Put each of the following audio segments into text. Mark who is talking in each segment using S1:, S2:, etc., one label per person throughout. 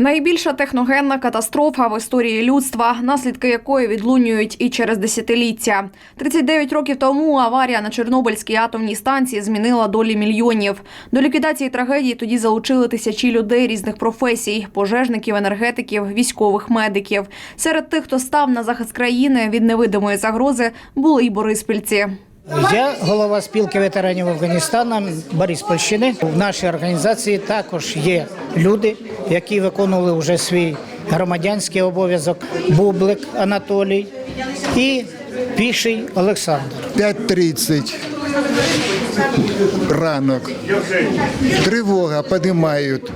S1: Найбільша техногенна катастрофа в історії людства, наслідки якої відлунюють і через десятиліття. 39 років тому аварія на Чорнобильській атомній станції змінила долі мільйонів. До ліквідації трагедії тоді залучили тисячі людей різних професій: пожежників, енергетиків, військових медиків. Серед тих, хто став на захист країни від невидимої загрози, були й бориспільці.
S2: Я голова спілки ветеранів Афганістану Бориспільщини. В нашій організації також є люди, які виконували вже свій громадянський обов'язок. Бублик Анатолій і Піший Олександр.
S3: 5.30 ранок. Тривога, піднімають.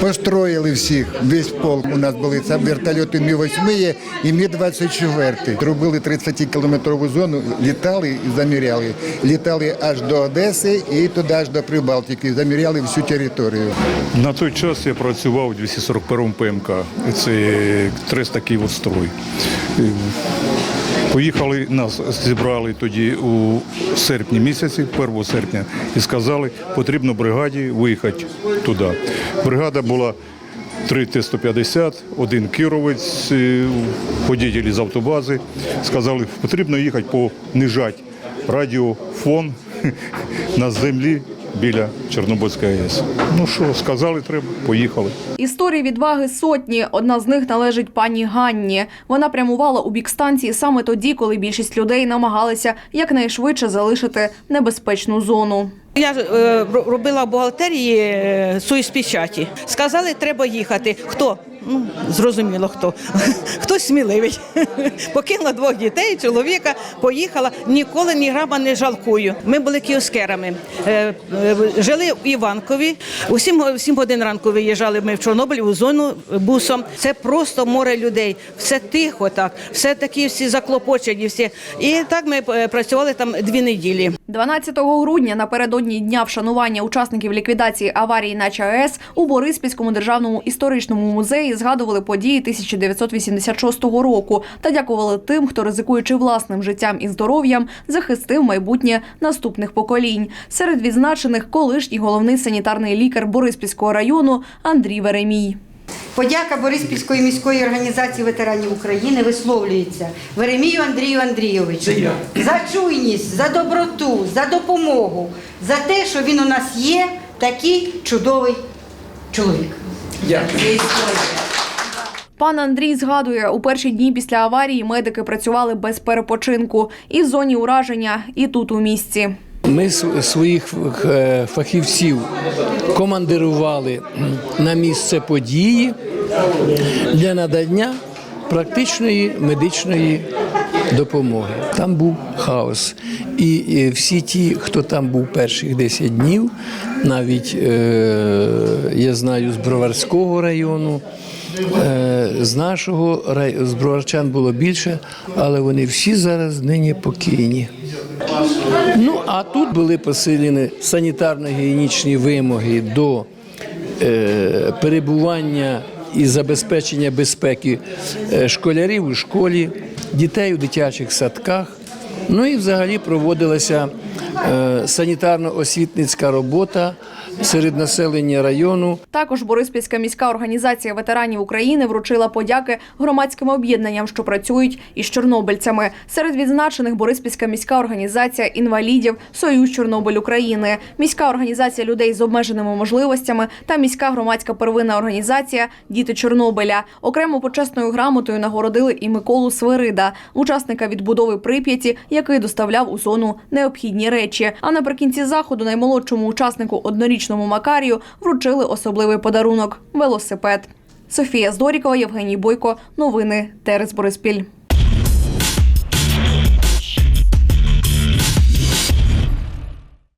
S3: Построїли всіх, весь пол. У нас були це вертольоти Мі-8 і Мі-24. Робили 30-кілометрову зону, літали і заміряли. Літали аж до Одеси і туди аж до Прибалтики. Заміряли всю територію.
S4: На той час я працював у 241 ПМК. Це 300 Київострой. Поїхали, нас зібрали тоді у серпні місяці, 1 серпня, і сказали, потрібно бригаді виїхати туди. Бригада була 3 Т-150, один кіровець, е, водителі з автобази. Сказали, потрібно їхати понижати радіофон на землі біля Чорнобильської АЕС. Ну що, сказали, треба, поїхали.
S1: Історії відваги сотні. Одна з них належить пані Ганні. Вона прямувала у бік станції саме тоді, коли більшість людей намагалися якнайшвидше залишити небезпечну зону.
S5: Я е, робила в бухгалтерії е, союзпечаті. Сказали, треба їхати. Хто? Ну, зрозуміло, хто. Хтось сміливий. Покинула двох дітей, чоловіка, поїхала. Ніколи ні грама не жалкую. Ми були кіоскерами. Е, е, Жили в Іванкові. У 7, 7 годин ранку виїжджали ми в Чорнобиль у зону бусом. Це просто море людей. Все тихо так, все такі всі заклопочені. Всі. І так ми е, працювали там дві неділі.
S1: 12 грудня напередодні дня вшанування учасників ліквідації аварії на ЧАЕС у Бориспільському державному історичному музеї згадували події 1986 року та дякували тим, хто ризикуючи власним життям і здоров'ям, захистив майбутнє наступних поколінь. Серед відзначених колишній головний санітарний лікар Бориспільського району Андрій Веремій.
S6: Подяка Бориспільської міської організації ветеранів України висловлюється Веремію Андрію Андрійовичу за чуйність, за доброту, за допомогу, за те, що він у нас є такий чудовий чоловік. Дякую.
S1: Пан Андрій згадує, у перші дні після аварії медики працювали без перепочинку і в зоні ураження, і тут у місті.
S7: Ми св- своїх е, фахівців командирували на місце події для надання практичної медичної допомоги. Там був хаос. І, всі ті, хто там був перших 10 днів, навіть е, я знаю з Броварського району. е, З нашого з броварчан було більше, але вони всі зараз нині покійні. Ну а тут були посилені санітарно-гігієнічні вимоги до е, перебування і забезпечення безпеки е, школярів у школі, дітей у дитячих садках. Ну і взагалі проводилася е, санітарно-освітницька робота серед населення району.
S1: Також Бориспільська міська організація ветеранів України вручила подяки громадським об'єднанням, що працюють із чорнобильцями. Серед відзначених Бориспільська міська організація інвалідів, Союз Чорнобиль України, міська організація людей з обмеженими можливостями та міська громадська первинна організація Діти Чорнобиля. Окремо почесною грамотою нагородили і Миколу Свирида, учасника відбудови Прип'яті, який доставляв у зону необхідні речі. А наприкінці заходу наймолодшому учаснику однорічному Макарію вручили особливий подарунок велосипед. Софія Здорікова, Євгеній Бойко. Новини Терес Бориспіль.